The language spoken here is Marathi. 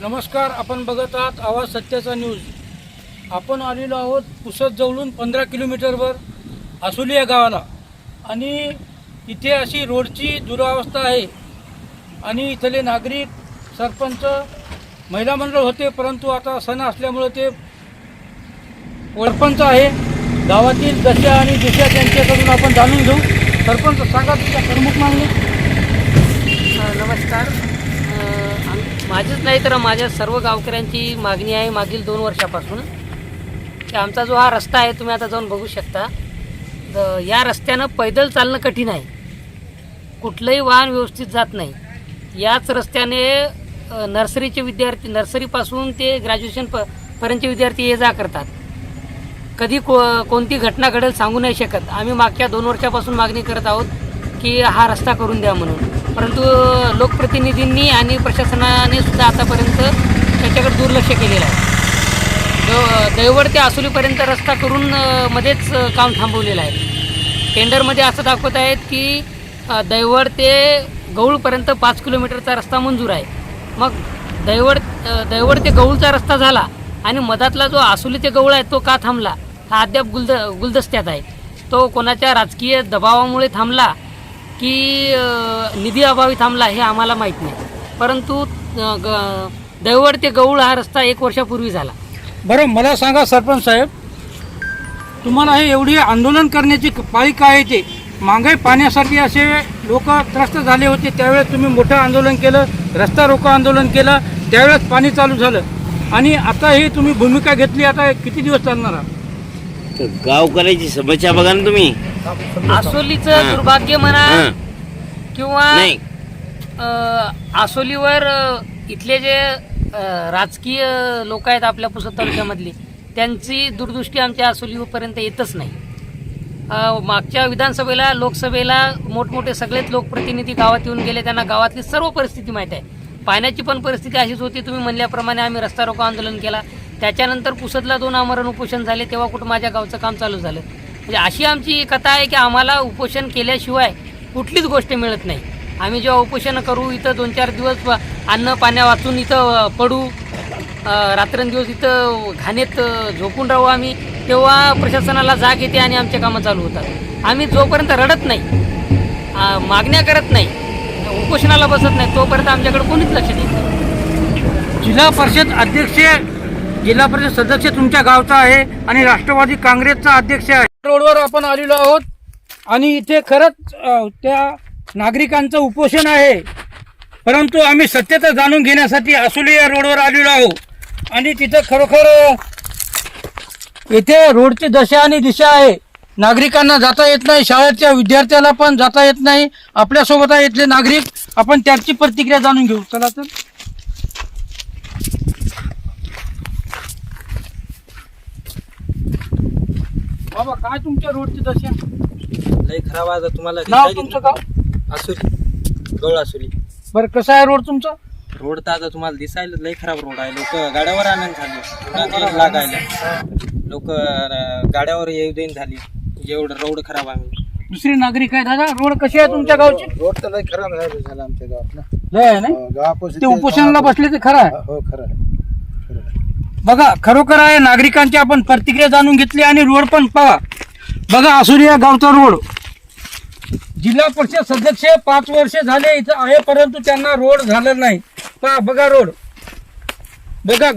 नमस्कार आपण बघत आहात आवाज सत्याचा न्यूज. आपण आलेलो आहोत पुसद जवळून पंधरा किलोमीटरवर आसुली या गावाला. आणि इथे अशी रोडची दुरावस्था आहे. आणि इथले नागरिक सरपंच महिला मंडळ होते परंतु आता सण असल्यामुळे ते सरपंच आहे. गावातील दशा आणि दिशा त्यांच्याकडून आपण जाणून घेऊ. सरपंच सांगा तुमच्या प्रमुख मागणी. नमस्कार. माझीच नाही तर माझ्या सर्व गावकऱ्यांची मागणी आहे मागील दोन वर्षापासून. की आमचा जो हा रस्ता आहे तुम्ही आता जाऊन बघू शकता. या रस्त्यानं पैदल चालणं कठीण आहे. कुठलंही वाहन व्यवस्थित जात नाही. याच रस्त्याने नर्सरीचे विद्यार्थी नर्सरीपासून ते ग्रॅज्युएशन प पर्यंतचे विद्यार्थी ये जा करतात. कधी को कोणती घटना घडेल सांगू नाही शकत. आम्ही मागच्या दोन वर्षापासून मागणी करत आहोत की हा रस्ता करून द्या म्हणून. परंतु लोकप्रतिनिधींनी आणि प्रशासनाने सुद्धा आतापर्यंत त्याच्याकडे दुर्लक्ष केलेलं आहे. जो दैवड ते आसुलीपर्यंत रस्ता करून मध्येच काम थांबवलेलं आहे. टेंडरमध्ये असं दाखवत आहेत की दैवड ते गौळपर्यंत पाच किलोमीटरचा रस्ता मंजूर आहे. मग दैवड दैवड ते गौळचा रस्ता झाला आणि मधातला जो आसुली ते गौळ आहे तो का थांबला? हा अद्याप गुलद गुलदस्त्यात आहे. तो कोणाच्या राजकीय दबावामुळे थांबला? की निधी अभावी थांबला हे आम्हाला माहीत नाही. परंतु दैवड ते गौळ हा रस्ता एक वर्षापूर्वी झाला. बरं मला सांगा सरपंच साहेब तुम्हाला हे एवढी आंदोलन करण्याची पाळी काय येते मागे पाण्यासाठी असे लोक त्रस्त झाले होते त्यावेळेस तुम्ही मोठं आंदोलन केलं रस्ता रोको आंदोलन केलं त्यावेळेस पाणी चालू झालं. आणि आता ही तुम्ही भूमिका घेतली आता किती दिवस चालणार आहात? तर गावकऱ्याची समस्या बघा ना तुम्ही. आसोलीचं. दुर्भाग्य म्हणा. किंवा नाही. अ, आसोलीवर अ, इथले जे अ, राजकीय लोक आहेत आपल्या पुसद तालुक्यामधली त्यांची दूरदृष्टी आमच्या आसोलीपर्यंत येतच नाही. अ, मागच्या विधानसभेला लोकसभेला मोठमोठे सगळेच लोकप्रतिनिधी गावात येऊन गेले. त्यांना गावातली सर्व परिस्थिती माहीत आहे. पाण्याची पण परिस्थिती अशीच होती. तुम्ही म्हणल्याप्रमाणे आम्ही रस्ता रोको आंदोलन केला. त्याच्यानंतर पुसदला दोन आमरण उपोषण झाले. तेव्हा कुठं माझ्या गावचं काम चालू झालं? म्हणजे अशी आमची कथा आहे की आम्हाला उपोषण केल्याशिवाय कुठलीच गोष्ट मिळत नाही. आम्ही जेव्हा उपोषण करू इथं दोन चार दिवस अन्न पाण्या वाचून इथं पडू रात्रंदिवस इथं घाणेत झोपून राहू आम्ही तेव्हा प्रशासनाला जाग येते आणि आमचे कामं चालू होतात. आम्ही जोपर्यंत रडत नाही मागण्या करत नाही उपोषणाला बसत नाही तोपर्यंत आमच्याकडे कोणीच लक्ष देत नाही. जिल्हा परिषद अध्यक्ष जिल्हा परिषद सदस्य तुमच्या गावचा आहे आणि राष्ट्रवादी काँग्रेसचा अध्यक्ष आहे. रोडवर आपण आलेलो आहोत. आणि इथे खरंच त्या नागरिकांचं उपोषण आहे. परंतु आम्ही सत्यता जाणून घेण्यासाठी असुली या रोडवर आलेलो आहोत. आणि तिथं खरोखर इथे रोडची दशा आणि दिशा आहे. नागरिकांना जाता येत नाही शाळेच्या विद्यार्थ्याला पण जाता येत नाही. आपल्यासोबत आहे इथले नागरिक आपण त्याची प्रतिक्रिया जाणून घेऊ. चला तर. बाबा काय तुमच्या रोडची दशा? लय खराब आहे आता तुम्हाला नाव दिसायली तुमचं गाव गवळ आसुरी. बरं कसं आहे रोड तुमचा? रोड तर आता तुम्हाला दिसायला लय खराब रोड आहे. लोक गाड्यावर आनंद झाले. लागायला. लोक गाड्यावर येऊ देईन झाली. एवढं रोड खराब आहे. दुसरे नागरिक आहे दादा रोड कशी आहे तुमच्या गावची? रोड तर लय खराब आहे झाला आमच्या गावात ना. लय आहे ना? गावापासून ते उपोषणाला बसले ते खरं आहे. हो खरं आहे खरं आहे. बघा खरोखर आहे नागरिकांची आपण प्रतिक्रिया जाणून घेतली आणि रोड पण पहा. बघा असुरिया गावचा रोड. जिल्हा परिषद सदस्य पाच वर्षे झाले इथं आहे परंतु त्यांना रोड झालं नाही. पहा बघा रोड. बघा